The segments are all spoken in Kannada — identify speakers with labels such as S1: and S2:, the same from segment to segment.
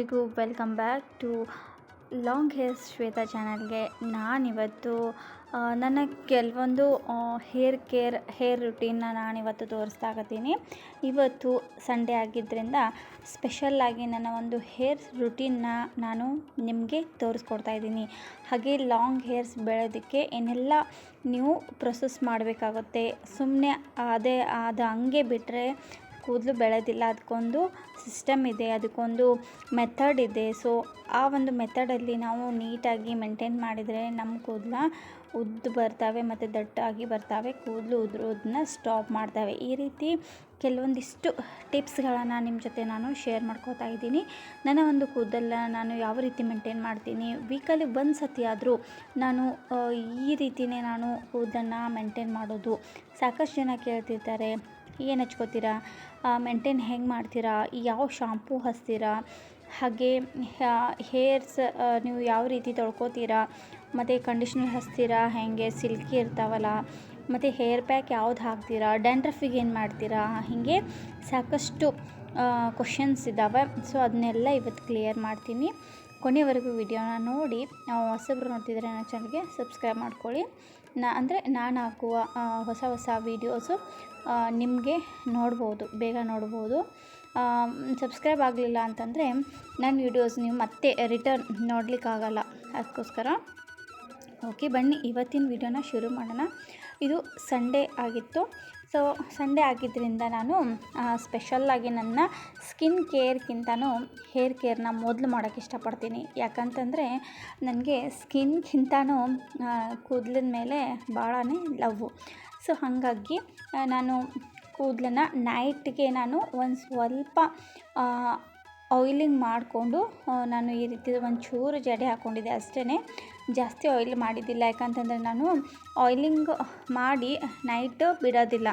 S1: ಎಲ್ರಿಗೂ welcome back to long hairs Shweta ಚಾನಲ್ಗೆ ನಾನಿವತ್ತು ನನ್ನ ಕೆಲವೊಂದು ಹೇರ್ ಕೇರ್, ಹೇರ್ ರುಟೀನ್ನ ನಾನಿವತ್ತು ತೋರಿಸ್ತಾ ಇದ್ದೀನಿ ಇವತ್ತು ಸಂಡೇ ಆಗಿದ್ದರಿಂದ ಸ್ಪೆಷಲ್ಲಾಗಿ ನನ್ನ ಒಂದು ಹೇರ್ ರುಟೀನ್ನ ನಾನು ನಿಮಗೆ ತೋರಿಸ್ಕೊಡ್ತಾ ಇದ್ದೀನಿ. ಹಾಗೆ ಲಾಂಗ್ ಹೇರ್ಸ್ ಬೆಳೆಯೋದಕ್ಕೆ ಏನೆಲ್ಲ ನೀವು ಪ್ರೊಸೆಸ್ ಮಾಡಬೇಕಾಗುತ್ತೆ ಸುಮ್ಮನೆ ಅದೇ ಅದು ಹಂಗೆ ಬಿಟ್ಟರೆ ಕೂದಲು ಬೆಳೆದಿಲ್ಲ, ಅದಕ್ಕೊಂದು ಸಿಸ್ಟಮ್ ಇದೆ, ಅದಕ್ಕೊಂದು ಮೆಥಡ್ ಇದೆ. ಸೊ ಆ ಒಂದು ಮೆಥಡಲ್ಲಿ ನಾವು ನೀಟಾಗಿ ಮೇಂಟೈನ್ ಮಾಡಿದರೆ ನಮ್ಮ ಕೂದಲ ಉದ್ದು ಬರ್ತವೆ ಮತ್ತು ದಟ್ಟಾಗಿ ಬರ್ತವೆ, ಕೂದಲು ಉದುರೋದನ್ನ ಸ್ಟಾಪ್ ಮಾಡ್ತವೆ. ಈ ರೀತಿ ಕೆಲವೊಂದಿಷ್ಟು ಟಿಪ್ಸ್ಗಳನ್ನು ನಿಮ್ಮ ಜೊತೆ ನಾನು ಶೇರ್ ಮಾಡ್ಕೋತಾ ಇದ್ದೀನಿ. ನನ್ನ ಒಂದು ಕೂದಲನ್ನ ನಾನು ಯಾವ ರೀತಿ ಮೇಂಟೈನ್ ಮಾಡ್ತೀನಿ? ವೀಕಲ್ಲಿ ಒಂದು ಸತಿ ಆದರೂ ನಾನು ಈ ರೀತಿಯೇ ನಾನು ಕೂದಲನ್ನು ಮೇಂಟೈನ್ ಮಾಡೋದು. ಸಾಕಷ್ಟು ಜನ ಕೇಳ್ತಿರ್ತಾರೆ ಏನು ಹಚ್ಕೋತೀರಾ? ಮೇಂಟೇನ್ ಹೆಂಗೆ ಮಾಡ್ತೀರಾ? ಯಾವ ಶಾಂಪೂ ಹಚ್ತೀರಾ? ಹಾಗೆ ಹೇರ್ಸ್ ನೀವು ಯಾವ ರೀತಿ ತೊಳ್ಕೊತೀರಾ? ಮತ್ತು ಕಂಡೀಷ್ನರ್ ಹಚ್ತೀರಾ? ಹೇಗೆ? ಸಿಲ್ಕಿ ಇರ್ತಾವಲ್ಲ. ಮತ್ತು ಹೇರ್ ಪ್ಯಾಕ್ ಯಾವ್ದು ಹಾಕ್ತೀರಾ? ಡ್ಯಾಂಡ್ರಫಿಗೆ ಏನು ಮಾಡ್ತೀರಾ? ಹೀಗೆ ಸಾಕಷ್ಟು ಕ್ವಶನ್ಸ್ ಇದ್ದಾವೆ ಸೊ ಅದನ್ನೆಲ್ಲ ಇವತ್ತು ಕ್ಲಿಯರ್ ಮಾಡ್ತೀನಿ. ಕೊನೆವರೆಗೂ ವಿಡಿಯೋನ ನೋಡಿ. ನಾವು ಹೊಸಬ್ರು ನೋಡ್ತಿದ್ರೆ ನನ್ನ ಚಾನಲ್ಗೆ ಸಬ್ಸ್ಕ್ರೈಬ್ ಮಾಡ್ಕೊಳ್ಳಿ. ನಾ ಅಂದರೆ ನಾನು ಹಾಕುವ ಹೊಸ ಹೊಸ ವೀಡಿಯೋಸು ನಿಮಗೆ ನೋಡ್ಬೋದು, ಬೇಗ ನೋಡ್ಬೋದು. ಸಬ್ಸ್ಕ್ರೈಬ್ ಆಗಲಿಲ್ಲ ಅಂತಂದರೆ ನನ್ನ ವೀಡಿಯೋಸ್ ನೀವು ಮತ್ತೆ ರಿಟರ್ನ್ ನೋಡಲಿಕ್ಕಾಗಲ್ಲ. ಅದಕ್ಕೋಸ್ಕರ ಓಕೆ, ಬನ್ನಿ, ಇವತ್ತಿನ ವೀಡಿಯೋನ ಶುರು ಮಾಡೋಣ. ಇದು ಸಂಡೇ ಆಗಿತ್ತು. ಸೊ ಸಂಡೇ ಆಗಿದ್ದರಿಂದ ನಾನು ಸ್ಪೆಷಲ್ಲಾಗಿ ನನ್ನ ಸ್ಕಿನ್ ಕೇರ್ಗಿಂತನೂ ಹೇರ್ ಕೇರ್ನ ಮೊದಲು ಮಾಡೋಕ್ಕೆ ಇಷ್ಟಪಡ್ತೀನಿ. ಯಾಕಂತಂದರೆ ನನಗೆ ಸ್ಕಿನ್ಗಿಂತನೂ ಕೂದಲಿನ ಮೇಲೆ ಭಾಳ ಲವ್ ಸೊ ಹಾಗಾಗಿ ನಾನು ಕೂದಲನ್ನ ನೈಟ್ಗೆ ನಾನು ಒಂದು ಸ್ವಲ್ಪ ಆಯಿಲಿಂಗ್ ಮಾಡಿಕೊಂಡು ನಾನು ಈ ರೀತಿ ಒಂಚೂರು ಜಡೆ ಹಾಕ್ಕೊಂಡಿದ್ದೆ ಅಷ್ಟೇ ಜಾಸ್ತಿ ಆಯಿಲ್ ಮಾಡಿದ್ದಿಲ್ಲ. ಯಾಕಂತಂದರೆ ನಾನು ಆಯಿಲಿಂಗ್ ಮಾಡಿ ನೈಟ್ ಬಿಡೋದಿಲ್ಲ.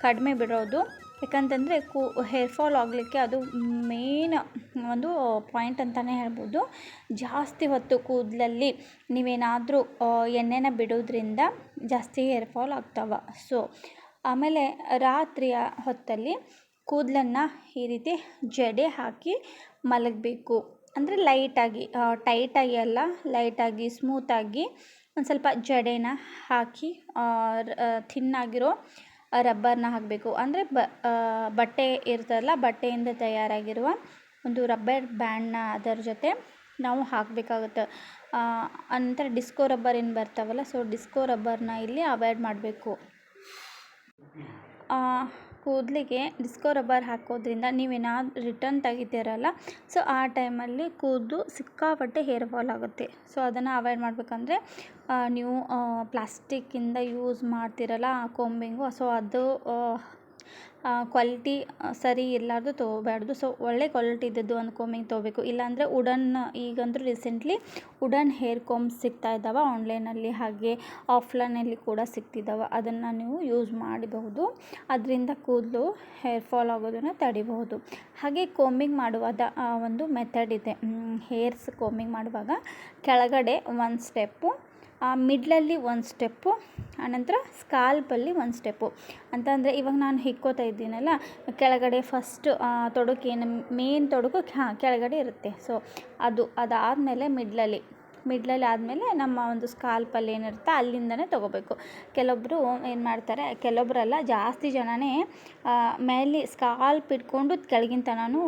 S1: ಕಡಿಮೆ ಬಿಡೋದು. ಯಾಕಂತಂದರೆ ಕೂ ಹೇರ್ ಫಾಲ್ ಆಗಲಿಕ್ಕೆ ಅದು ಮೇನ್ ಒಂದು ಪಾಯಿಂಟ್ ಅಂತಲೇ ಹೇಳ್ಬೋದು. ಜಾಸ್ತಿ ಹೊತ್ತು ಕೂದಲಲ್ಲಿ ನೀವೇನಾದರೂ ಎಣ್ಣೆನ ಬಿಡೋದ್ರಿಂದ ಜಾಸ್ತಿ ಹೇರ್ ಫಾಲ್ ಆಗ್ತಾವೆ. ಸೊ ಆಮೇಲೆ ರಾತ್ರಿಯ ಹೊತ್ತಲ್ಲಿ ಕೂದಲನ್ನು ಈ ರೀತಿ ಜಡೆ ಹಾಕಿ ಮಲಗಬೇಕು. ಅಂದರೆ ಲೈಟಾಗಿ ಟೈಟಾಗಿ ಅಲ್ಲ, ಲೈಟಾಗಿ, ಸ್ಮೂತಾಗಿ ಒಂದು ಸ್ವಲ್ಪ ಜಡೆನ ಹಾಕಿ ಥಿನ್ನಾಗಿರೋ ರಬ್ಬರ್ನ ಹಾಕಬೇಕು. ಅಂದರೆ ಬಟ್ಟೆ ಇರ್ತದಲ್ಲ, ಬಟ್ಟೆಯಿಂದ ತಯಾರಾಗಿರುವ ಒಂದು ರಬ್ಬರ್ ಬ್ಯಾಂಡ್ನ ಅದರ ಜೊತೆ ನಾವು ಹಾಕಬೇಕಾಗುತ್ತೆ. ಅಂತರ ಡಿಸ್ಕೋ ರಬ್ಬರ್ ಏನು ಬರ್ತಾವಲ್ಲ, ಸೊ ಡಿಸ್ಕೋ ರಬ್ಬರ್ನ ಇಲ್ಲಿ ಅವಾಯ್ಡ್ ಮಾಡಬೇಕು. ಕೂದಲಿಗೆ ಡಿಸ್ಕೋ ರಬ್ಬರ್ ಹಾಕೋದ್ರಿಂದ ನೀವೇನಾದ್ರು ರಿಟರ್ನ್ ತೆಗಿತೀರಲ್ಲ ಸೊ ಆ ಟೈಮಲ್ಲಿ ಕೂದಲು ಸಿಕ್ಕಾಪಟ್ಟೆ ಹೇರ್ ಫಾಲ್ ಆಗುತ್ತೆ. ಸೊ ಅದನ್ನು ಅವಾಯ್ಡ್ ಮಾಡಬೇಕಂದ್ರೆ ನೀವು ಪ್ಲಾಸ್ಟಿಕ್ಕಿಂದ ಯೂಸ್ ಮಾಡ್ತೀರಲ್ಲ ಆ ಕೊಂಬಿಂಗು ಸೊ ಅದು ಕ್ವಾಲಿಟಿ ಸರಿ ಇರಲಾರ್ದು ತೊಗೋಬಾರ್ದು ಸೊ ಒಳ್ಳೆ ಕ್ವಾಲಿಟಿ ಇದ್ದದ್ದು ಒಂದು ಕೋಮಿಂಗ್ ತೊಗೋಬೇಕು. ಇಲ್ಲಾಂದರೆ ಉಡನ್ ಈಗಂದರೂ ರೀಸೆಂಟ್ಲಿ ವುಡನ್ ಹೇರ್ ಕೋಮ್ಸ್ ಸಿಗ್ತಾ ಇದ್ದಾವೆ ಆನ್ಲೈನಲ್ಲಿ ಹಾಗೆ ಆಫ್ಲೈನಲ್ಲಿ ಕೂಡ ಸಿಗ್ತಿದ್ದಾವೆ. ಅದನ್ನು ನೀವು ಯೂಸ್ ಮಾಡಬಹುದು. ಅದರಿಂದ ಕೂದಲು ಹೇರ್ ಫಾಲ್ ಆಗೋದನ್ನು ತಡಿಬಹುದು. ಹಾಗೆ ಕೋಮಿಂಗ್ ಮಾಡುವಾಗ ಒಂದು ಮೆಥಡ್ ಇದೆ. ಹೇರ್ಸ್ ಕೋಮಿಂಗ್ ಮಾಡುವಾಗ ಕೆಳಗಡೆ ಒಂದು ಸ್ಟೆಪ್ಪು ಮಿಡ್ಲಲ್ಲಿ ಒಂದು ಸ್ಟೆಪ್ಪು ಆನಂತರ ಸ್ಕಾಲ್ಪಲ್ಲಿ ಒಂದು ಸ್ಟೆಪ್ಪು. ಅಂತಂದರೆ ಇವಾಗ ನಾನು ಹಿಕ್ಕೋತಾ ಇದ್ದೀನಲ್ಲ, ಕೆಳಗಡೆ ಫಸ್ಟ್ ತೊಡಕೇನು ಮೇನ್ ತೊಡಕು, ಹಾಂ, ಕೆಳಗಡೆ ಇರುತ್ತೆ. ಸೊ ಅದು ಅದಾದಮೇಲೆ ಮಿಡ್ಲಲ್ಲಿ. ಮಿಡ್ಲಲ್ಲಿ ಆದಮೇಲೆ ನಮ್ಮ ಒಂದು ಸ್ಕಾಲ್ಪಲ್ಲಿ ಏನಿರುತ್ತೆ ಅಲ್ಲಿಂದನೇ ತೊಗೋಬೇಕು. ಕೆಲವೊಬ್ಬರು ಏನು ಮಾಡ್ತಾರೆ ಕೆಲವೊಬ್ಬರಲ್ಲ ಜಾಸ್ತಿ ಜನನೇ ಮೇಲೆ ಸ್ಕಾಲ್ಪ್ ಇಟ್ಕೊಂಡು ಕೆಳಗಿನ ತನೂ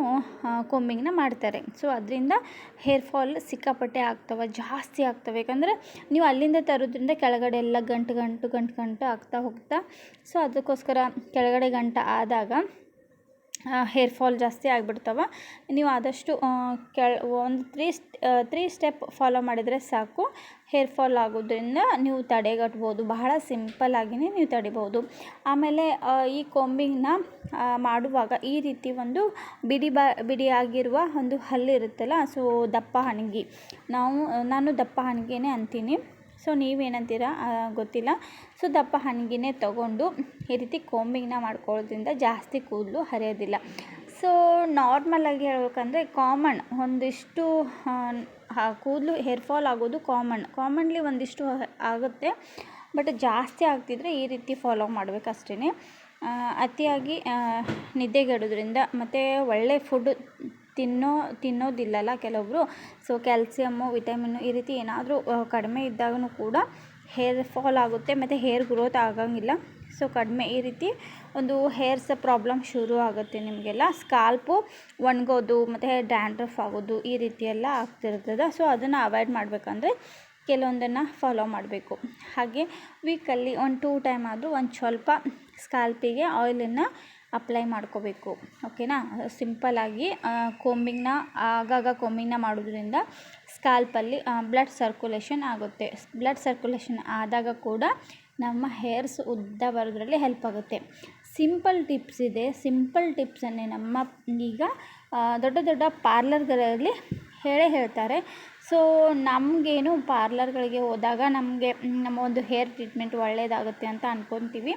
S1: ಕೊಂಬಿಂಗ್ನ ಮಾಡ್ತಾರೆ. ಸೊ, ಅದರಿಂದ ಹೇರ್ ಫಾಲ್ ಸಿಕ್ಕಾಪಟ್ಟೆ ಆಗ್ತವೆ, ಜಾಸ್ತಿ ಆಗ್ತವೆ. ಯಾಕಂದರೆ ನೀವು ಅಲ್ಲಿಂದ ತರೋದ್ರಿಂದ ಕೆಳಗಡೆ ಎಲ್ಲ ಗಂಟು ಗಂಟು ಗಂಟು ಗಂಟು ಆಗ್ತಾ ಹೋಗ್ತಾ, ಸೊ, ಅದಕ್ಕೋಸ್ಕರ ಕೆಳಗಡೆ ಗಂಟು ಆದಾಗ ಹೇರ್ ಫಾಲ್ ಜಾಸ್ತಿ ಆಗಿಬಿಡ್ತವೆ. ನೀವು ಆದಷ್ಟು ಕೆಳ, ಒಂದು ತ್ರೀ ತ್ರೀ ಸ್ಟೆಪ್ ಫಾಲೋ ಮಾಡಿದರೆ ಸಾಕು. ಹೇರ್ ಫಾಲ್ ಆಗೋದ್ರಿಂದ ನೀವು ತಡೆಗಟ್ಬೋದು. ಬಹಳ ಸಿಂಪಲ್ ಆಗಿಯೇ ನೀವು ತಡಿಬೋದು. ಆಮೇಲೆ ಈ ಕೊಂಬಿಂಗ್ನ ಮಾಡುವಾಗ ಈ ರೀತಿ ಒಂದು ಬಿಡಿ ಬ, ಬಿಡಿಯಾಗಿರುವ ಒಂದು ಹಲ್ಲಿರುತ್ತಲ್ಲ ಸೊ ದಪ್ಪ ಹಣಗಿ. ನಾವು, ನಾನು ದಪ್ಪ ಹಣಿಗೆನೇ ಅಂತೀನಿ. ಸೊ ನೀವೇನಂತೀರ? ಗೊತ್ತಿಲ್ಲ. ಸೊ ದಪ್ಪ ಹಣಿಗೆನೇ ತಗೊಂಡು ಈ ರೀತಿ ಕೋಂಬಿಂಗ್ನ ಮಾಡ್ಕೊಳ್ಳೋದ್ರಿಂದ ಜಾಸ್ತಿ ಕೂದಲು ಹರಿಯೋದಿಲ್ಲ. ಸೊ ನಾರ್ಮಲಾಗಿ ಹೇಳ್ಬೇಕಂದ್ರೆ ಕಾಮನ್ ಒಂದಿಷ್ಟು ಕೂದಲು ಹೇರ್ ಫಾಲ್ ಆಗೋದು ಕಾಮನ್. ಕಾಮನ್ಲಿ ಒಂದಿಷ್ಟು ಆಗುತ್ತೆ. ಬಟ್ ಜಾಸ್ತಿ ಆಗ್ತಿದ್ರೆ ಈ ರೀತಿ ಫಾಲೋ ಮಾಡಬೇಕು ಅತಿಯಾಗಿ ನಿದ್ದೆಗೆಡೋದ್ರಿಂದ ಮತ್ತು ಒಳ್ಳೆ ಫುಡ್ ತಿನ್ನೋ, ತಿನ್ನೋದಿಲ್ಲಲ್ಲ ಕೆಲವೊಬ್ಬರು ಸೊ ಕ್ಯಾಲ್ಸಿಯಮ್ಮು ವಿಟಮಿನ್ನು ಈ ರೀತಿ ಏನಾದರೂ ಕಡಿಮೆ ಇದ್ದಾಗೂ ಕೂಡ ಹೇರ್ ಫಾಲ್ ಆಗುತ್ತೆ, ಮತ್ತು ಹೇರ್ ಗ್ರೋತ್ ಆಗಂಗಿಲ್ಲ. ಸೊ ಕಡಿಮೆ ಈ ರೀತಿ ಒಂದು ಹೇರ್ಸ್ ಪ್ರಾಬ್ಲಮ್ ಶುರು ಆಗುತ್ತೆ ನಿಮಗೆಲ್ಲ. ಸ್ಕಾಲ್ಪು ಒಣಗೋದು, ಮತ್ತು ಡ್ಯಾಂಡ್ರಫ್ ಆಗೋದು ಈ ರೀತಿ ಎಲ್ಲ ಆಗ್ತಿರ್ತದೆ. ಸೊ ಅದನ್ನು ಅವಾಯ್ಡ್ ಮಾಡಬೇಕಂದ್ರೆ ಕೆಲವೊಂದನ್ನು ಫಾಲೋ ಮಾಡಬೇಕು. ಹಾಗೆ ವೀಕಲ್ಲಿ ಒಂದು ಟೂ ಟೈಮ್ ಆದರೂ ಒಂದು ಸ್ವಲ್ಪ ಸ್ಕಾಲ್ಪಿಗೆ ಆಯಿಲನ್ನು ಅಪ್ಲೈ ಮಾಡ್ಕೋಬೇಕು ಓಕೆನಾ ಸಿಂಪಲ್ಲಾಗಿ ಕೋಂಬಿಂಗ್ನ ಆಗಾಗ ಕೋಂಬಿಂಗ್ನ ಮಾಡೋದ್ರಿಂದ ಸ್ಕ್ಯಾಲ್ಪಲ್ಲಿ ಬ್ಲಡ್ ಸರ್ಕ್ಯುಲೇಷನ್ ಆಗುತ್ತೆ. ಬ್ಲಡ್ ಸರ್ಕ್ಯುಲೇಷನ್ ಆದಾಗ ಕೂಡ ನಮ್ಮ ಹೇರ್ಸ್ ಉದ್ದ ಬರೋದ್ರಲ್ಲಿ ಹೆಲ್ಪ್ ಆಗುತ್ತೆ. ಸಿಂಪಲ್ ಟಿಪ್ಸ್ ಇದೆ. ಸಿಂಪಲ್ ಟಿಪ್ಸನ್ನೇ ನಮ್ಮ ಈಗ ದೊಡ್ಡ ದೊಡ್ಡ ಪಾರ್ಲರ್ಗಳಲ್ಲಿ ಹೇಳೇ ಹೇಳ್ತಾರೆ. ಸೊ ನಮಗೇನು ಪಾರ್ಲರ್ಗಳಿಗೆ ಹೋದಾಗ ನಮಗೆ, ನಮ್ಮ ಒಂದು ಹೇರ್ ಟ್ರೀಟ್ಮೆಂಟ್ ಒಳ್ಳೆಯದಾಗುತ್ತೆ ಅಂತ ಅಂದ್ಕೊತೀವಿ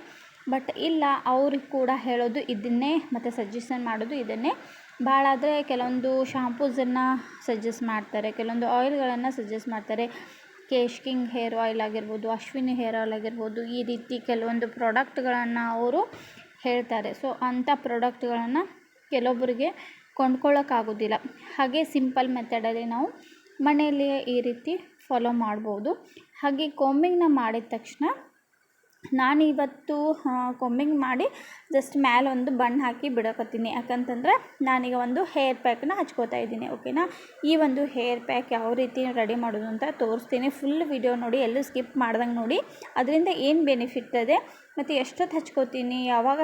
S1: ಬಟ್ ಇಲ್ಲ ಅವ್ರಿಗೆ ಕೂಡ ಹೇಳೋದು ಇದನ್ನೇ, ಮತ್ತು ಸಜೆಷನ್ ಮಾಡೋದು ಇದನ್ನೇ. ಭಾಳ ಆದರೆ ಕೆಲವೊಂದು ಶಾಂಪೂಸನ್ನು ಸಜೆಸ್ಟ್ ಮಾಡ್ತಾರೆ, ಕೆಲವೊಂದು ಆಯಿಲ್ಗಳನ್ನು ಸಜೆಸ್ಟ್ ಮಾಡ್ತಾರೆ. ಕೇಶ್ ಕಿಂಗ್ ಹೇರ್ ಆಯಿಲ್ ಆಗಿರ್ಬೋದು ಅಶ್ವಿನಿ ಹೇರ್ ಆಯಿಲ್ ಆಗಿರ್ಬೋದು, ಈ ರೀತಿ ಕೆಲವೊಂದು ಪ್ರಾಡಕ್ಟ್ಗಳನ್ನು ಅವರು ಹೇಳ್ತಾರೆ. ಸೊ ಅಂಥ ಪ್ರಾಡಕ್ಟ್ಗಳನ್ನು ಕೆಲವೊಬ್ಬರಿಗೆ ಕೊಂಡ್ಕೊಳ್ಳೋಕ್ಕಾಗೋದಿಲ್ಲ ಹಾಗೆ ಸಿಂಪಲ್ ಮೆಥಡಲ್ಲಿ ನಾವು ಮನೆಯಲ್ಲಿಯೇ ಈ ರೀತಿ ಫಾಲೋ ಮಾಡ್ಬೋದು. ಹಾಗೆ ಕೋಂಬಿಂಗ್ನ ಮಾಡಿದ ತಕ್ಷಣ ನಾನಿವತ್ತು ಕೊಂಬಿಂಗ್ ಮಾಡಿ ಜಸ್ಟ್ ಮ್ಯಾಲ ಒಂದು ಬಣ್ಣ ಹಾಕಿ ಬಿಡಕತ್ತೀನಿ. ಯಾಕಂತಂದರೆ ನಾನೀಗ ಒಂದು ಹೇರ್ ಪ್ಯಾಕನ್ನ ಹಚ್ಕೋತಾ ಇದ್ದೀನಿ ಓಕೆನಾ ಈ ಒಂದು ಹೇರ್ ಪ್ಯಾಕ್ ಯಾವ ರೀತಿ ರೆಡಿ ಮಾಡೋದು ಅಂತ ತೋರಿಸ್ತೀನಿ. ಫುಲ್ ವಿಡಿಯೋ ನೋಡಿ, ಎಲ್ಲೂ ಸ್ಕಿಪ್ ಮಾಡ್ದಂಗೆ ನೋಡಿ. ಅದರಿಂದ ಏನು ಬೆನಿಫಿಟ್ ಇದೆ? ಮತ್ತು ಎಷ್ಟೊತ್ತು ಹಚ್ಕೋತೀನಿ? ಯಾವಾಗ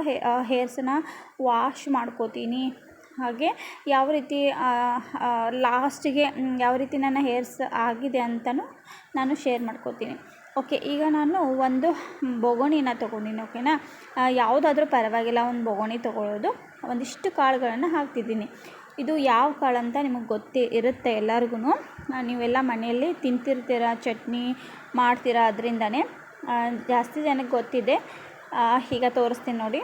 S1: ಹೇರ್ಸನ್ನ ವಾಶ್ ಮಾಡ್ಕೋತೀನಿ? ಹಾಗೆ ಯಾವ ರೀತಿ ಲಾಸ್ಟಿಗೆ ಯಾವ ರೀತಿ ನನ್ನ ಹೇರ್ಸ್ ಆಗಿದೆ ಅಂತಲೂ ನಾನು ಶೇರ್ ಮಾಡ್ಕೋತೀನಿ. ಓಕೆ, ಈಗ ನಾನು ಒಂದು ಬೊಗುಣಿನ ತೊಗೊಂಡಿನಿ, ಓಕೆನಾ? ಯಾವುದಾದ್ರೂ ಪರವಾಗಿಲ್ಲ, ಒಂದು ಬೊಗುಣಿ ತೊಗೊಳ್ಳೋದು. ಒಂದಿಷ್ಟು ಕಾಳುಗಳನ್ನು ಹಾಕ್ತಿದ್ದೀನಿ. ಇದು ಯಾವ ಕಾಳು ಅಂತ ನಿಮಗೆ ಗೊತ್ತೇ ಇರುತ್ತೆ ಎಲ್ಲರಿಗೂ ನೀವೆಲ್ಲ ಮನೆಯಲ್ಲಿ ತಿಂತಿರ್ತೀರ, ಚಟ್ನಿ ಮಾಡ್ತೀರಾ ಅದರಿಂದನೇ? ಜಾಸ್ತಿ ಜನಕ್ಕೆ ಗೊತ್ತಿದೆ. ಈಗ ತೋರಿಸ್ತೀನಿ ನೋಡಿ.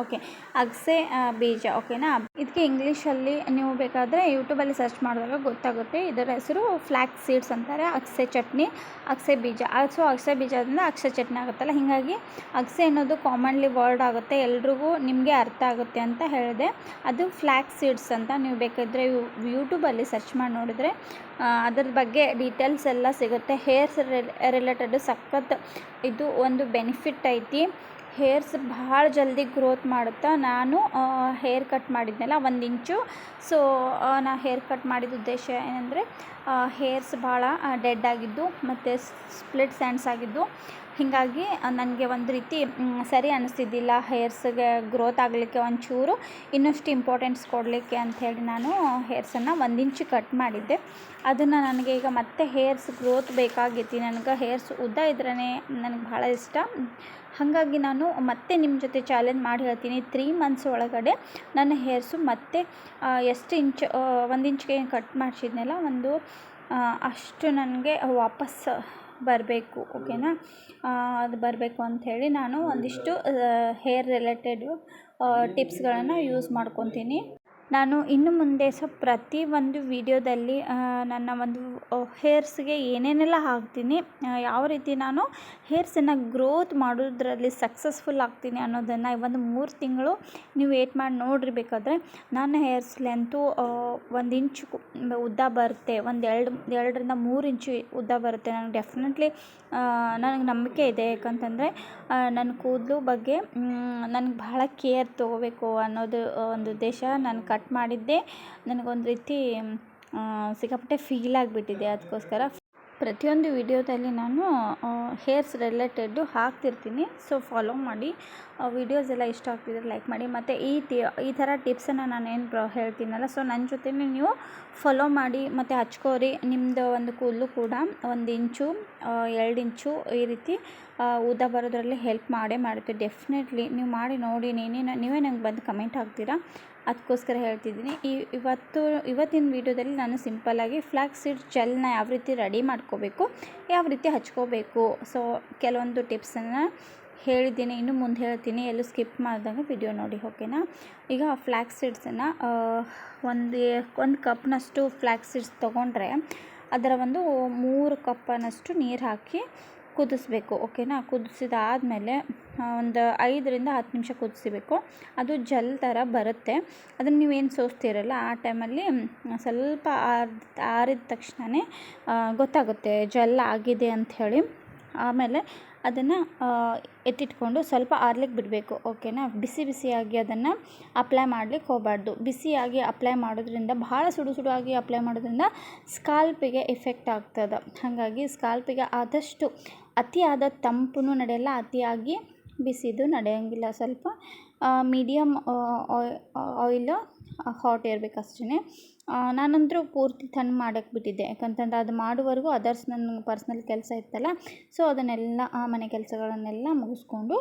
S1: ಓಕೆ, ಅಗಸೆ ಬೀಜ, ಓಕೆನಾ? ಇದಕ್ಕೆ ಇಂಗ್ಲೀಷಲ್ಲಿ ನೀವು ಬೇಕಾದರೆ ಯೂಟ್ಯೂಬಲ್ಲಿ ಸರ್ಚ್ ಮಾಡಿದಾಗ ಗೊತ್ತಾಗುತ್ತೆ. ಇದರ ಹೆಸರು ಫ್ಲ್ಯಾಕ್ಸ್ ಸೀಡ್ಸ್ ಅಂತಾರೆ, ಅಗಸೆ ಚಟ್ನಿ, ಅಗಸೆ ಬೀಜ. ಸೊ ಅಗಸೆ ಬೀಜದಿಂದ ಅಗಸೆ ಚಟ್ನಿ ಆಗುತ್ತಲ್ಲ, ಹೀಗಾಗಿ ಅಗಸೆ ಅನ್ನೋದು ಕಾಮನ್ಲಿ ವರ್ಡ್ ಆಗುತ್ತೆ, ಎಲ್ರಿಗೂ ನಿಮಗೆ ಅರ್ಥ ಆಗುತ್ತೆ ಅಂತ ಹೇಳಿದೆ. ಅದು ಫ್ಲ್ಯಾಕ್ಸ್ ಸೀಡ್ಸ್ ಅಂತ ನೀವು ಬೇಕಾದರೆ ಯೂಟ್ಯೂಬಲ್ಲಿ ಸರ್ಚ್ ಮಾಡಿ ನೋಡಿದರೆ ಅದ್ರ ಬಗ್ಗೆ ಡೀಟೇಲ್ಸ್ ಎಲ್ಲ ಸಿಗುತ್ತೆ. ಹೇರ್ಸ್ ರಿಲೇಟೆಡ್ ಸಖತ್ ಇದು ಒಂದು ಬೆನಿಫಿಟ್ ಐತಿ. ಹೇರ್ಸ್ ಭಾಳ ಜಲ್ದಿ ಗ್ರೋತ್ ಮಾಡುತ್ತಾ ನಾನು ಹೇರ್ ಕಟ್ ಮಾಡಿದ್ನಲ್ಲ ಒಂದು ಇಂಚು. ಸೊ ನಾ ಹೇರ್ ಕಟ್ ಮಾಡಿದ ಉದ್ದೇಶ ಏನಂದರೆ ಹೇರ್ಸ್ ಭಾಳ ಡೆಡ್ ಆಗಿದ್ದು, ಮತ್ತು ಸ್ಪ್ಲಿಟ್ ಸ್ಯಾಂಡ್ಸ್ ಆಗಿದ್ದು. ಹೀಗಾಗಿ ನನಗೆ ಒಂದು ರೀತಿ ಸರಿ ಅನಿಸ್ತಿದ್ದಿಲ್ಲ. ಹೇರ್ಸ್ಗೆ ಗ್ರೋತ್ ಆಗಲಿಕ್ಕೆ ಒಂಚೂರು ಇನ್ನಷ್ಟು ಇಂಪಾರ್ಟೆನ್ಸ್ ಕೊಡಲಿಕ್ಕೆ ಅಂಥೇಳಿ ನಾನು ಹೇರ್ಸನ್ನು ಒಂದು ಇಂಚು ಕಟ್ ಮಾಡಿದ್ದೆ. ಅದನ್ನು ನನಗೆ ಈಗ ಮತ್ತೆ ಹೇರ್ಸ್ ಗ್ರೋತ್ ಬೇಕಾಗಿತ್ತು. ನನಗೆ ಹೇರ್ಸ್ ಉದ್ದ ಇದ್ರೇ ನನಗೆ ಭಾಳ ಇಷ್ಟ. ಹಾಗಾಗಿ ನಾನು ಮತ್ತೆ ನಿಮ್ಮ ಜೊತೆ ಚಾಲೆಂಜ್ ಮಾಡಿ ಹೇಳ್ತೀನಿ. ತ್ರೀ ಮಂತ್ಸ್ ಒಳಗಡೆ ನನ್ನ ಹೇರ್ಸು ಮತ್ತೆ ಎಷ್ಟು ಇಂಚ್ ಒಂದು ಇಂಚ್ಗೆ ಕಟ್ ಮಾಡಿಸಿದ್ನಲ್ಲ, ಒಂದು ಅಷ್ಟು ನನಗೆ ವಾಪಸ್ ಬರಬೇಕು ಓಕೆನಾ? ಅದು ಬರಬೇಕು ಅಂಥೇಳಿ ನಾನು ಒಂದಿಷ್ಟು ಹೇರ್ ರಿಲೇಟೆಡ್ ಟಿಪ್ಸ್ಗಳನ್ನು ಯೂಸ್ ಮಾಡ್ಕೊತೀನಿ. ನಾನು ಇನ್ನು ಮುಂದೆ ಸೊ ಪ್ರತಿ ಒಂದು ವಿಡಿಯೋದಲ್ಲಿ ನನ್ನ ಒಂದು ಹೇರ್ಸ್ಗೆ ಏನೇನೆಲ್ಲ ಹಾಕ್ತೀನಿ ಯಾವ ರೀತಿ ನಾನು ಹೇರ್ಸನ್ನು ಗ್ರೋತ್ ಮಾಡೋದ್ರಲ್ಲಿ ಸಕ್ಸಸ್ಫುಲ್ ಆಗ್ತೀನಿ ಅನ್ನೋದನ್ನು ಒಂದು ಮೂರು ತಿಂಗಳು ನೀವು ವೇಟ್ ಮಾಡಿ ನೋಡ್ರಿ ಬೇಕಾದರೆ ನನ್ನ ಹೇರ್ಸ್ ಲೆಂತು ಒಂದು ಇಂಚು ಉದ್ದ ಬರುತ್ತೆ, ಒಂದು ಎರಡು, ಎರಡರಿಂದ ಮೂರು ಇಂಚು ಉದ್ದ ಬರುತ್ತೆ. ನನಗೆ ಡೆಫಿನೆಟ್ಲಿ ನನಗೆ ನಂಬಿಕೆ ಇದೆ. ಯಾಕಂತಂದರೆ ನನ್ನ ಕೂದಲು ಬಗ್ಗೆ ನನಗೆ ಬಹಳ ಕೇರ್ ತೊಗೋಬೇಕು ಅನ್ನೋದು ಒಂದು ಉದ್ದೇಶ ನಾನು ಕಟ್ ಮಾಡಿದ್ದೆ. ನನಗೊಂದು ರೀತಿ ಸಿಕ್ಕಾಪಟ್ಟೆ ಫೀಲ್ ಆಗಿಬಿಟ್ಟಿದೆ ಅದಕ್ಕೋಸ್ಕರ. ಪ್ರತಿಯೊಂದು ವಿಡಿಯೋದಲ್ಲಿ ನಾನು ಹೇರ್ಸ್ ರಿಲೇಟೆಡ್ಡು ಹಾಕ್ತಿರ್ತೀನಿ. ಸೊ ಫಾಲೋ ಮಾಡಿ. ವಿಡಿಯೋಸ್ ಎಲ್ಲ ಇಷ್ಟ ಆಗ್ತಿದ್ರೆ ಲೈಕ್ ಮಾಡಿ. ಮತ್ತು ಈ ಟಿ ಈ ಥರ ಟಿಪ್ಸನ್ನು ನಾನು ಏನು ಪ್ರ ಹೇಳ್ತೀನಲ್ಲ ಸೊ ನನ್ನ ಜೊತೆನೇ ನೀವು ಫಾಲೋ ಮಾಡಿ, ಮತ್ತು ಹಚ್ಕೋರಿ. ನಿಮ್ಮದು ಒಂದು ಕೂದಲು ಕೂಡ ಒಂದು ಇಂಚು ಎರಡು ಇಂಚು ಈ ರೀತಿ ಉದ್ದ ಬರೋದ್ರಲ್ಲಿ ಹೆಲ್ಪ್ ಮಾಡೇ ಮಾಡುತ್ತೆ. ಡೆಫಿನೆಟ್ಲಿ ನೀವು ಮಾಡಿ ನೋಡಿ ನೀನೇ ನೀವೇ ನಂಗೆ ಬಂದು ಕಮೆಂಟ್ ಹಾಕ್ತೀರಾ? ಅದಕ್ಕೋಸ್ಕರ ಹೇಳ್ತಿದ್ದೀನಿ. ಈ ಇವತ್ತು, ಇವತ್ತಿನ ವೀಡಿಯೋದಲ್ಲಿ ನಾನು ಸಿಂಪಲ್ಲಾಗಿ ಫ್ಲ್ಯಾಕ್ಸ್ ಸೀಡ್ ಜೆಲ್ನ ಯಾವ ರೀತಿ ರೆಡಿ ಮಾಡ್ಕೋಬೇಕು, ಯಾವ ರೀತಿ ಹಚ್ಕೋಬೇಕು. ಸೊ ಕೆಲವೊಂದು ಟಿಪ್ಸನ್ನು ಹೇಳಿದ್ದೀನಿ, ಇನ್ನು ಮುಂದೆ ಹೇಳ್ತೀನಿ. ಎಲ್ಲೂ ಸ್ಕಿಪ್ ಮಾಡಿದಾಗ ವಿಡಿಯೋ ನೋಡಿ ಓಕೆನಾ ಈಗ ಫ್ಲ್ಯಾಕ್ಸ್ ಸೀಡ್ಸನ್ನು ಒಂದು ಒಂದು ಕಪ್ನಷ್ಟು ಫ್ಲ್ಯಾಕ್ಸ್ ಸೀಡ್ಸ್ ತೊಗೊಂಡ್ರೆ ಅದರ ಒಂದು ಮೂರು ಕಪ್ಪನಷ್ಟು ನೀರು ಹಾಕಿ ಕುದಿಸ್ಬೇಕು ಓಕೆನಾ ಕುದಿಸಿದಾದ್ಮೇಲೆ ಒಂದು ಐದರಿಂದ ಹತ್ತು ನಿಮಿಷ ಕುದಿಸ್ಬೇಕು. ಅದು ಜೆಲ್ ಥರ ಬರುತ್ತೆ. ಅದನ್ನು ನೀವೇನು ಸೋಸ್ತಿರಲ್ಲ, ಆ ಟೈಮಲ್ಲಿ ಸ್ವಲ್ಪ ಆರ್ದ, ಆರಿದ ತಕ್ಷಣವೇ ಗೊತ್ತಾಗುತ್ತೆ ಜೆಲ್ ಆಗಿದೆ ಅಂಥೇಳಿ ಆಮೇಲೆ ಅದನ್ನು ಎತ್ತಿಟ್ಕೊಂಡು ಸ್ವಲ್ಪ ಆರ್ಲಿಕ್ಕೆ ಬಿಡಬೇಕು, ಓಕೆನಾ? ಬಿಸಿ ಬಿಸಿಯಾಗಿ ಅದನ್ನು ಅಪ್ಲೈ ಮಾಡ್ಲಿಕ್ಕೆ ಹೋಗಬಾರ್ದು. ಬಿಸಿಯಾಗಿ ಅಪ್ಲೈ ಮಾಡೋದ್ರಿಂದ ಭಾಳ ಸುಡು ಸುಡುವಾಗಿ ಅಪ್ಲೈ ಮಾಡೋದ್ರಿಂದ ಸ್ಕಾಲ್ಪಿಗೆ ಎಫೆಕ್ಟ್ ಆಗ್ತದೆ. ಹಾಗಾಗಿ ಸ್ಕಾಲ್ಪಿಗೆ ಆದಷ್ಟು ಅತಿಯಾದ ತಂಪು ನಡೆಯಲ್ಲ, ಅತಿಯಾಗಿ ಬಿಸಿದು ನಡೆಯೋಂಗಿಲ್ಲ ಸ್ವಲ್ಪ. ಮೀಡಿಯಮ್ ಆಯಿಲ್ ಹಾಟ್ ಇರಬೇಕು ಅಷ್ಟೇ ನಾನಂತೂ ಪೂರ್ತಿ ತಣ್ಣ ಮಾಡೋಕ್ಕೆ ಬಿಟ್ಟಿದ್ದೆ. ಯಾಕಂತಂದ್ರೆ ಅದು ಮಾಡುವರೆಗೂ ಅದರ್ಸ್ ನನ್ನ ಪರ್ಸ್ನಲ್ ಕೆಲಸ ಇತ್ತಲ್ಲ ಸೊ ಅದನ್ನೆಲ್ಲ, ಆ ಮನೆ ಕೆಲಸಗಳನ್ನೆಲ್ಲ ಮುಗಿಸ್ಕೊಂಡು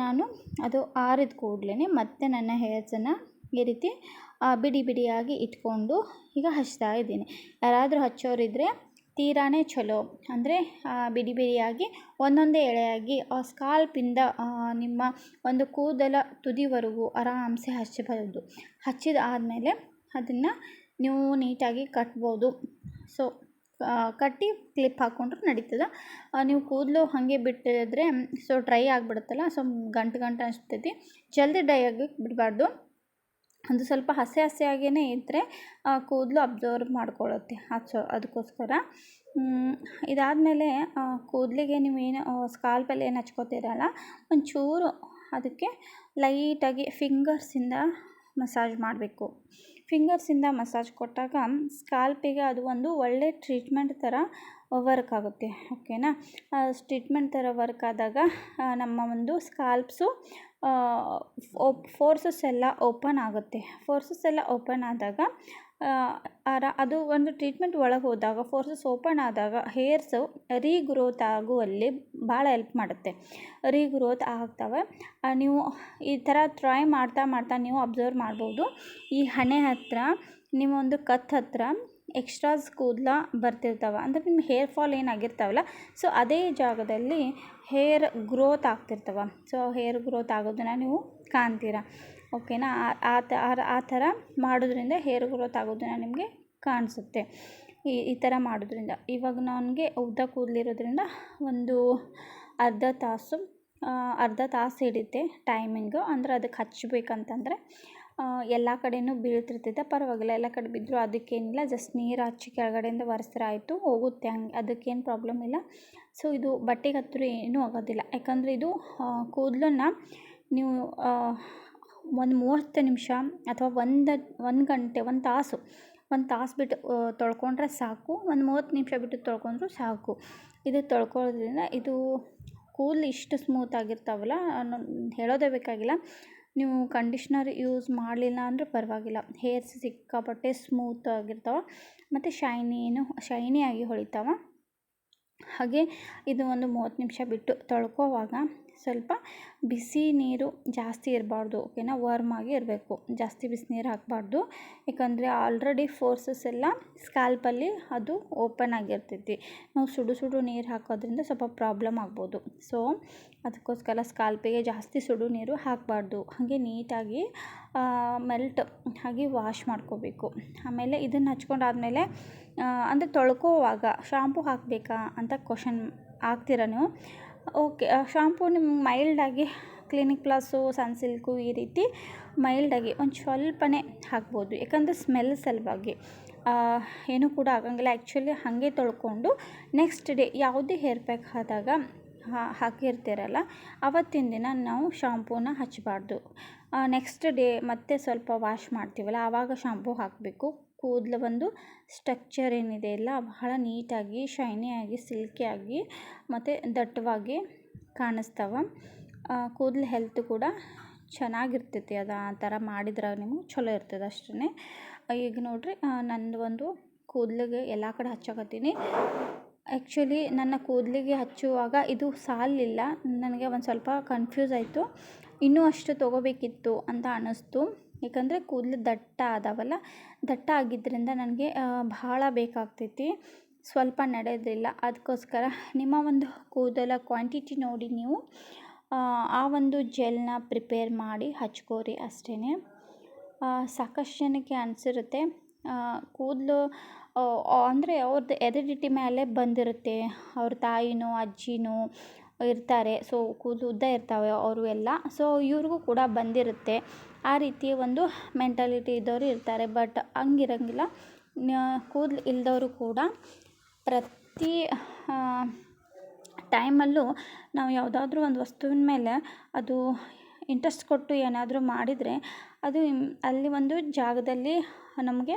S1: ನಾನು ಅದು ಆರಿದ ಕೂಡಲೇ ಮತ್ತೆ ನನ್ನ ಹೇರ್ಸನ್ನು ಈ ರೀತಿ ಬಿಡಿ ಬಿಡಿಯಾಗಿ ಇಟ್ಕೊಂಡು ಈಗ ಹಚ್ತಾ ಇದ್ದೀನಿ. ಯಾರಾದರೂ ಹಚ್ಚೋರಿದ್ದರೆ ತೀರಾನೇ ಚಲೋ. ಅಂದರೆ ಬಿಡಿ ಬಿಡಿಯಾಗಿ ಒಂದೊಂದೇ ಎಳೆಯಾಗಿ, ಆ, ಸ್ಕಾಲ್ಪಿಂದ ನಿಮ್ಮ ಒಂದು ಕೂದಲ ತುದಿವರೆಗೂ ಆರಾಮ್ಸೆ ಹಚ್ಚಬಹುದು ಹಚ್ಚಿದ ಆದಮೇಲೆ ಅದನ್ನು ನೀವು ನೀಟಾಗಿ ಕಟ್ಬೋದು. ಸೊ ಕಟ್ಟಿ ಕ್ಲಿಪ್ ಹಾಕ್ಕೊಂಡ್ರೆ ನಡೀತದೆ. ನೀವು ಕೂದಲು ಹಾಗೆ ಬಿಟ್ಟಿದ್ರೆ, ಸೊ, ಡ್ರೈ ಆಗಿಬಿಡುತ್ತಲ್ಲ, ಸೊ, ಗಂಟು ಗಂಟು ಅನಿಸ್ತೈತಿ. ಜಲ್ದಿ ಡ್ರೈ ಆಗಿ ಬಿಡಬಾರ್ದು ಅದು ಸ್ವಲ್ಪ ಹಸೆ ಹಸಿಯಾಗಿಯೇ ಇದ್ದರೆ ಕೂದಲು ಅಬ್ಸರ್ವ್ ಮಾಡ್ಕೊಳ್ಳುತ್ತೆ. ಅದು ಅದಕ್ಕೋಸ್ಕರ. ಇದಾದಮೇಲೆ ಕೂದಲಿಗೆ ನೀವೇನು ಸ್ಕಾಲ್ಪಲ್ಲಿ ಏನು ಹಚ್ಕೋತೀರಲ್ಲ, ಒಂಚೂರು ಅದಕ್ಕೆ ಲೈಟಾಗಿ ಫಿಂಗರ್ಸಿಂದ ಮಸಾಜ್ ಮಾಡಬೇಕು. ಫಿಂಗರ್ಸಿಂದ ಮಸಾಜ್ ಕೊಟ್ಟಾಗ ಸ್ಕಾಲ್ಪಿಗೆ ಅದು ಒಂದು ಒಳ್ಳೆ ಟ್ರೀಟ್ಮೆಂಟ್ ಥರ ವರ್ಕ್ ಆಗುತ್ತೆ. ಓಕೆನಾ ಟ್ರೀಟ್ಮೆಂಟ್ ಥರ ವರ್ಕ್ ಆದಾಗ ನಮ್ಮ ಒಂದು ಸ್ಕಾಲ್ಪ್ಸು ಫೋರ್ಸಸ್ ಎಲ್ಲ ಓಪನ್ ಆಗುತ್ತೆ. ಫೋರ್ಸಸ್ ಎಲ್ಲ ಓಪನ್ ಆದಾಗ ಅದು ಒಂದು ಟ್ರೀಟ್ಮೆಂಟ್ ಒಳಗೆ ಹೋದಾಗ ಫೋರ್ಸಸ್ ಓಪನ್ ಆದಾಗ ಹೇರ್ಸು ರೀಗ್ರೋತ್ ಆಗುವಲ್ಲಿ ಭಾಳ ಹೆಲ್ಪ್ ಮಾಡುತ್ತೆ. ರೀಗ್ರೋತ್ ಆಗ್ತವೆ. ನೀವು ಈ ಥರ ಟ್ರೈ ಮಾಡ್ತಾ ಮಾಡ್ತಾ ನೀವು ಅಬ್ಸರ್ವ್ ಮಾಡ್ಬೋದು. ಈ ಹಣೆ ಹತ್ತಿರ ಒಂದು ಕತ್ತು ಹತ್ತಿರ ಎಕ್ಸ್ಟ್ರಾಸ್ ಕೂದಲ ಬರ್ತಿರ್ತಾವೆ. ಅಂದರೆ ನಿಮ್ಮ ಹೇರ್ ಫಾಲ್ ಏನಾಗಿರ್ತಾವಲ್ಲ, ಸೊ ಅದೇ ಜಾಗದಲ್ಲಿ ಹೇರ್ ಗ್ರೋತ್ ಆಗ್ತಿರ್ತವೆ. ಸೊ ಹೇರ್ ಗ್ರೋತ್ ಆಗೋದನ್ನು ನೀವು ಕಾಣ್ತೀರ? ಓಕೆನಾ? ಆ ಆ ಥರ ಮಾಡೋದ್ರಿಂದ ಹೇರ್ ಗ್ರೋತ್ ಆಗೋದನ್ನು ನಿಮಗೆ ಕಾಣಿಸುತ್ತೆ. ಈ ಈ ಥರ ಮಾಡೋದ್ರಿಂದ. ಇವಾಗ ನನಗೆ ಉದ್ದ ಕೂದಲಿರೋದ್ರಿಂದ ಒಂದು ಅರ್ಧ ತಾಸು ಅರ್ಧ ತಾಸು ಹಿಡಿಯುತ್ತೆ ಟೈಮಿಂಗು ಅಂದ್ರೆ ಅದಕ್ಕೆ ಹಚ್ಬೇಕಂತಂದರೆ ಎಲ್ಲ ಕಡೆಯೂ ಬೀಳ್ತಿರ್ತೈತೆ. ಪರವಾಗಿಲ್ಲ, ಎಲ್ಲ ಕಡೆ ಬಿದ್ದರೂ ಅದಕ್ಕೇನಿಲ್ಲ. ಜಸ್ಟ್ ನೀರು ಹಚ್ಚಿ ಕೆಳಗಡೆಯಿಂದ ಒರೆಸ್ರೆ ಆಯಿತು ಹೋಗುತ್ತೆ ಹಂಗೆ. ಅದಕ್ಕೇನು ಪ್ರಾಬ್ಲಮ್ ಇಲ್ಲ. ಸೊ ಇದು ಬಟ್ಟೆಗೆ ಹತ್ತಿರ ಏನೂ ಆಗೋದಿಲ್ಲ. ಯಾಕಂದರೆ ಇದು ಕೂದಲನ್ನ ನೀವು ಒಂದು ಮೂವತ್ತು ನಿಮಿಷ ಅಥವಾ ಒಂದು ಒಂದು ಗಂಟೆ, ಒಂದು ತಾಸು ಒಂದು ತಾಸು ಬಿಟ್ಟು ತೊಳ್ಕೊಂಡ್ರೆ ಸಾಕು. ಒಂದು ಮೂವತ್ತು ನಿಮಿಷ ಬಿಟ್ಟು ತೊಳ್ಕೊಂಡ್ರೂ ಸಾಕು. ಇದು ತೊಳ್ಕೊಳ್ಳೋದ್ರಿಂದ ಇದು ಕೂದಲು ಇಷ್ಟು ಸ್ಮೂತ್ ಆಗಿರ್ತಾವಲ್ಲ ಹೇಳೋದೇ ಬೇಕಾಗಿಲ್ಲ. ನೀವು ಕಂಡೀಷ್ನರ್ ಯೂಸ್ ಮಾಡಲಿಲ್ಲ ಅಂದರೆ ಪರವಾಗಿಲ್ಲ. ಹೇರ್ಸ್ ಸಿಕ್ಕಾಪಟ್ಟೆ ಸ್ಮೂತ್ ಆಗಿರ್ತಾವೆ, ಮತ್ತು ಶೈನಿನೂ ಶೈನಿಯಾಗಿ ಹೊಳಿತಾವೆ. ಹಾಗೆ ಇದು ಒಂದು ಮೂವತ್ತು ನಿಮಿಷ ಬಿಟ್ಟು ತೊಳ್ಕೊವಾಗ ಸ್ವಲ್ಪ ಬಿಸಿ ನೀರು ಜಾಸ್ತಿ ಇರಬಾರ್ದು, ಓಕೆನಾ? ವರ್ಮ್ ಆಗಿ ಇರಬೇಕು. ಜಾಸ್ತಿ ಬಿಸಿನೀರು ಹಾಕಬಾರ್ದು. ಯಾಕಂದರೆ ಆಲ್ರೆಡಿ ಫೋರ್ಸಸ್ ಎಲ್ಲ ಸ್ಕ್ಯಾಲ್ಪಲ್ಲಿ ಅದು ಓಪನ್ ಆಗಿರ್ತೈತಿ. ನಾವು ಸುಡು ಸುಡು ನೀರು ಹಾಕೋದ್ರಿಂದ ಸ್ವಲ್ಪ ಪ್ರಾಬ್ಲಮ್ ಆಗ್ಬೋದು. ಸೊ ಅದಕ್ಕೋಸ್ಕರ ಸ್ಕಾಲ್ಪಿಗೆ ಜಾಸ್ತಿ ಸುಡು ನೀರು ಹಾಕಬಾರ್ದು. ಹಾಗೆ ನೀಟಾಗಿ ಮೆಲ್ಟ್ ಆಗಿ ವಾಶ್ ಮಾಡ್ಕೋಬೇಕು. ಆಮೇಲೆ ಇದನ್ನು ಹಚ್ಕೊಂಡಾದ್ಮೇಲೆ ಅಂದರೆ ತೊಳ್ಕೋವಾಗ ಶಾಂಪು ಹಾಕಬೇಕಾ ಅಂತ ಕ್ವಶನ್ ಆಗ್ತೀರ ನೀವು? ಓಕೆ ಶಾಂಪು ನಿಮ್ಗೆ ಮೈಲ್ಡಾಗಿ ಕ್ಲಿನಿಕ್ ಪ್ಲಸ್ಸು ಸನ್ಸಿಲ್ಕು ಈ ರೀತಿ ಮೈಲ್ಡಾಗಿ ಒಂದು ಸ್ವಲ್ಪನೇ ಹಾಕ್ಬೋದು. ಯಾಕಂದರೆ ಸ್ಮೆಲ್ ಸಲುವಾಗಿ ಏನೂ ಕೂಡ ಆಗಂಗಿಲ್ಲ. ಆ್ಯಕ್ಚುಲಿ ಹಾಗೆ ತೊಳ್ಕೊಂಡು ನೆಕ್ಸ್ಟ್ ಡೇ ಯಾವುದೇ ಹೇರ್ ಪ್ಯಾಕ್ ಆದಾಗ ಹಾಕಿರ್ತೀರಲ್ಲ, ಅವತ್ತಿನ ದಿನ ನಾವು ಶಾಂಪೂನ ಹಚ್ಚಬಾರ್ದು ನೆಕ್ಸ್ಟ್ ಡೇ ಮತ್ತೆ ಸ್ವಲ್ಪ ವಾಶ್ ಮಾಡ್ತೀವಲ್ಲ, ಆವಾಗ ಶಾಂಪೂ ಹಾಕಬೇಕು. ಕೂದಲು ಒಂದು ಸ್ಟ್ರಕ್ಚರ್ ಏನಿದೆ ಅಲ್ಲ ಬಹಳ ನೀಟಾಗಿ ಶೈನಿಯಾಗಿ ಸಿಲ್ಕಿಯಾಗಿ ಮತ್ತು ದಟ್ಟವಾಗಿ ಕಾಣಿಸ್ತವೆ. ಕೂದಲು ಹೆಲ್ತ್ ಕೂಡ ಚೆನ್ನಾಗಿರ್ತೈತಿ. ಅದು ಆ ಥರ ಮಾಡಿದ್ರೆ ನಿಮ್ಗೆ ಚಲೋ ಇರ್ತದೆ ಅಷ್ಟೇ ಈಗ ನೋಡಿರಿ ನಂದು ಒಂದು ಕೂದಲಿಗೆ ಎಲ್ಲ ಕಡೆ ಹಚ್ಚಕತ್ತೀನಿ. ಆ್ಯಕ್ಚುಲಿ ನನ್ನ ಕೂದಲಿಗೆ ಹಚ್ಚುವಾಗ ಇದು ಸಾಲಿಲ್ಲ. ನನಗೆ ಒಂದು ಸ್ವಲ್ಪ ಕನ್ಫ್ಯೂಸ್ ಆಯಿತು. ಇನ್ನೂ ಅಷ್ಟು ತೊಗೋಬೇಕಿತ್ತು ಅಂತ ಅನ್ನಿಸ್ತು ಏಕೆಂದರೆ ಕೂದಲು ದಟ್ಟ ಆದವಲ್ಲ, ದಟ್ಟ ಆಗಿದ್ದರಿಂದ ನನಗೆ ಭಾಳ ಬೇಕಾಗ್ತೈತಿ ಸ್ವಲ್ಪ ನಡೆಯೋದಿಲ್ಲ ಅದಕ್ಕೋಸ್ಕರ ನಿಮ್ಮ ಒಂದು ಕೂದಲ ಕ್ವಾಂಟಿಟಿ ನೋಡಿ ನೀವು. ಆ ಒಂದು ಜೆಲ್ನ ಪ್ರಿಪೇರ್ ಮಾಡಿ ಹಚ್ಕೋರಿ ಅಷ್ಟೇ ಸಾಕಷ್ಟು ಜನಕ್ಕೆ ಅನಿಸಿರುತ್ತೆ. ಕೂದಲು ಅಂದರೆ ಅವ್ರದ್ದು ಎರಿಡಿಟಿ ಮೇಲೆ ಬಂದಿರುತ್ತೆ. ಅವ್ರ ತಾಯಿನೋ, ಅಜ್ಜಿನೋ ಇರ್ತಾರೆ. ಸೊ ಕೂದಲು ಉದ್ದ ಇರ್ತವೆ ಅವರು ಎಲ್ಲ. ಸೊ ಇವ್ರಿಗೂ ಕೂಡ ಬಂದಿರುತ್ತೆ. ಆ ರೀತಿಯ ಒಂದು ಮೆಂಟಾಲಿಟಿ ಇದ್ದವರು ಇರ್ತಾರೆ. ಬಟ್ ಹಂಗಿರಂಗಿಲ್ಲ. ಕೂದಲು ಇಲ್ದವರು ಕೂಡ ಪ್ರತಿ ಟೈಮಲ್ಲೂ ನಾವು ಯಾವುದಾದ್ರೂ ಒಂದು ವಸ್ತುವಿನ ಮೇಲೆ ಅದು ಇಂಟ್ರೆಸ್ಟ್ ಕೊಟ್ಟು ಏನಾದರೂ ಮಾಡಿದರೆ ಅದು ಅಲ್ಲಿ ಒಂದು ಜಾಗದಲ್ಲಿ ನಮಗೆ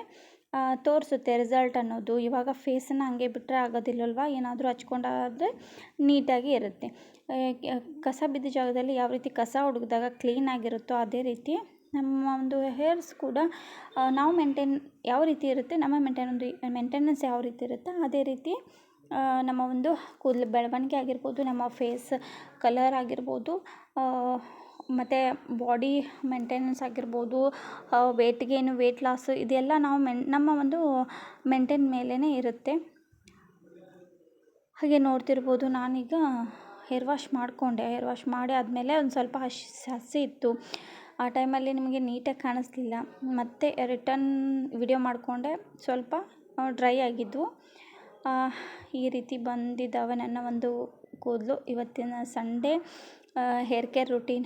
S1: ತೋರಿಸುತ್ತೆ ರಿಸಲ್ಟ್ ಅನ್ನೋದು. ಇವಾಗ ಫೇಸನ್ನು ಹಂಗೆ ಬಿಟ್ಟರೆ ಆಗೋದಿಲ್ಲಲ್ವ? ಏನಾದರೂ ಹಚ್ಕೊಂಡಾದರೆ ನೀಟಾಗಿ ಇರುತ್ತೆ. ಕಸ ಬಿದ್ದ ಜಾಗದಲ್ಲಿ ಯಾವ ರೀತಿ ಕಸ ಹುಡುಕಿದಾಗ ಕ್ಲೀನಾಗಿರುತ್ತೋ ಅದೇ ರೀತಿ ನಮ್ಮ ಒಂದು ಹೇರ್ಸ್ ಕೂಡ ನಾವು ಮೇಂಟೈನ್ ಯಾವ ರೀತಿ ಇರುತ್ತೆ, ನಮ್ಮ ಮೇಂಟೈನ್ ಒಂದು ಮೇಂಟೆನೆನ್ಸ್ ಯಾವ ರೀತಿ ಇರುತ್ತೆ, ಅದೇ ರೀತಿ ನಮ್ಮ ಒಂದು ಕೂದಲು ಬೆಳವಣಿಗೆ ಆಗಿರ್ಬೋದು, ನಮ್ಮ ಫೇಸ್ ಕಲರ್ ಆಗಿರ್ಬೋದು ಮತ್ತು ಬಾಡಿ ಮೇಂಟೆನೆನ್ಸ್ ಆಗಿರ್ಬೋದು ವೇಟ್ ಗೇನ್ ವೇಟ್ ಲಾಸ್ ಇದೆಲ್ಲ ನಾವು ಮೆನ್ ನಮ್ಮ ಒಂದು ಮೇಂಟೈನ್ ಮೇಲೇ ಇರುತ್ತೆ. ಹಾಗೆ ನೋಡ್ತಿರ್ಬೋದು, ನಾನೀಗ ಹೇರ್ ವಾಶ್ ಮಾಡಿಕೊಂಡೆ ಹೇರ್ ವಾಶ್ ಮಾಡಿ ಆದಮೇಲೆ ಒಂದು ಸ್ವಲ್ಪ ಹಸಿ ಹಸಿ ಇತ್ತು. ಆ ಟೈಮಲ್ಲಿ ನಿಮಗೆ ನೀಟಾಗಿ ಕಾಣಿಸ್ಲಿಲ್ಲ. ಮತ್ತೆ ರಿಟರ್ನ್ ವಿಡಿಯೋ ಮಾಡಿಕೊಂಡೆ. ಸ್ವಲ್ಪ ಡ್ರೈ ಆಗಿದ್ವು. ಈ ರೀತಿ ಬಂದಿದ್ದಾವೆ ನನ್ನ ಒಂದು ಕೂದಲು. ಇವತ್ತಿನ ಸಂಡೇ ಹೇರ್ ಕೇರ್ ರುಟೀನ್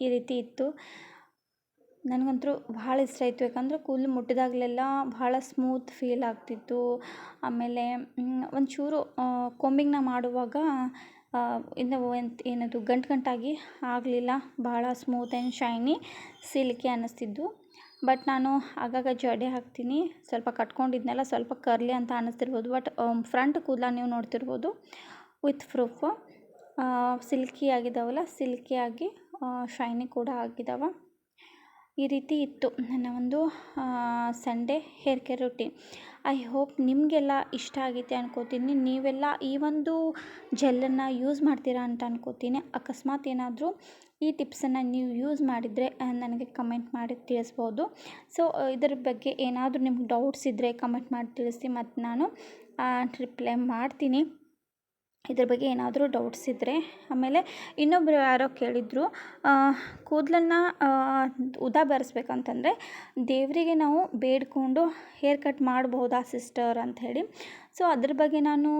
S1: ಈ ರೀತಿ ಇತ್ತು. ನನಗಂತೂ ಭಾಳ ಇಷ್ಟ ಆಯಿತು. ಯಾಕಂದರೆ ಕೂದಲು ಮುಟ್ಟಿದಾಗಲೆಲ್ಲ ಭಾಳ ಸ್ಮೂತ್ ಫೀಲ್ ಆಗ್ತಿತ್ತು. ಆಮೇಲೆ ಒಂಚೂರು ಕೊಂಬಿಂಗ್ನ ಮಾಡುವಾಗ ಇನ್ನು ಏನದು, ಗಂಟು ಗಂಟಾಗಿ ಆಗಲಿಲ್ಲ. ಭಾಳ ಸ್ಮೂತ್ ಆ್ಯಂಡ್ ಶೈನಿ ಸಿಲ್ಕಿ ಅನ್ನಿಸ್ತಿದ್ದು. ಬಟ್ ನಾನು ಆಗಾಗ ಜಡೆ ಹಾಕ್ತೀನಿ. ಸ್ವಲ್ಪ ಕಟ್ಕೊಂಡಿದ್ನೆಲ್ಲ, ಸ್ವಲ್ಪ ಕರ್ಲಿ ಅಂತ ಅನ್ನಿಸ್ತಿರ್ಬೋದು. ಬಟ್ ಫ್ರಂಟ್ ಕೂದಲ ನೀವು ನೋಡ್ತಿರ್ಬೋದು. ವಿತ್ ಪ್ರೂಫ್ ಸಿಲ್ಕಿ ಆಗಿದ್ದಾವಲ್ಲ ಸಿಲ್ಕಿಯಾಗಿ ಶೈನಿ ಕೂಡ ಆಗಿದ್ದಾವೆ ಈ ರೀತಿ ಇತ್ತು ನನ್ನ ಒಂದು Sunday hair care routine I hope ನಿಮಗೆಲ್ಲ ಇಷ್ಟ ಆಗೈತೆ ಅನ್ಕೋತೀನಿ. ನೀವೆಲ್ಲ ಈ ಒಂದು ಜೆಲ್ಲನ್ನು ಯೂಸ್ ಮಾಡ್ತೀರಾ ಅಂತ ಅನ್ಕೋತೀನಿ. ಅಕಸ್ಮಾತ್ ಏನಾದರೂ ಈ ಟಿಪ್ಸನ್ನು ನೀವು ಯೂಸ್ ಮಾಡಿದರೆ ನನಗೆ ಕಮೆಂಟ್ ಮಾಡಿ ತಿಳಿಸ್ಬೋದು. ಸೊ ಇದರ ಬಗ್ಗೆ ಏನಾದರೂ ನಿಮ್ಗೆ ಡೌಟ್ಸ್ ಇದ್ದರೆ ಕಮೆಂಟ್ ಮಾಡಿ ತಿಳಿಸಿ ಮತ್ತು ನಾನು ರಿಪ್ಲೈ ಮಾಡ್ತೀನಿ. ಇದ್ರ ಬಗ್ಗೆ ಏನಾದರೂ ಡೌಟ್ಸ್ ಇದ್ದರೆ ಆಮೇಲೆ ಇನ್ನೊಬ್ಬರು ಯಾರೋ ಕೇಳಿದರು ಕೂದಲನ್ನು ಉದ್ದ ಬರೆಸ್ಬೇಕಂತಂದರೆ ದೇವರಿಗೆ ನಾವು ಬೇಡಿಕೊಂಡು ಹೇರ್ ಕಟ್ ಮಾಡ್ಬೋದಾ ಸಿಸ್ಟರ್ ಅಂತ ಹೇಳಿ. ಸೊ ಅದ್ರ ಬಗ್ಗೆ ನಾನು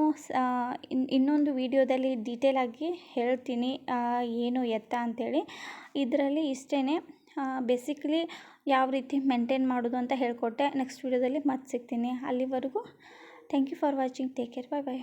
S1: ಇನ್ನೊಂದು ವೀಡಿಯೋದಲ್ಲಿ ಡೀಟೇಲಾಗಿ ಹೇಳ್ತೀನಿ ಏನು ಎತ್ತ ಅಂಥೇಳಿ ಇದರಲ್ಲಿ ಇಷ್ಟೇ ಬೇಸಿಕಲಿ ಯಾವ ರೀತಿ ಮೇಂಟೈನ್ ಮಾಡೋದು ಅಂತ ಹೇಳಿಕೊಟ್ಟೆ. ನೆಕ್ಸ್ಟ್ ವೀಡಿಯೋದಲ್ಲಿ ಮತ್ತೆ ಸಿಗ್ತೀನಿ. ಅಲ್ಲಿವರೆಗೂ thank you for watching take care bye bye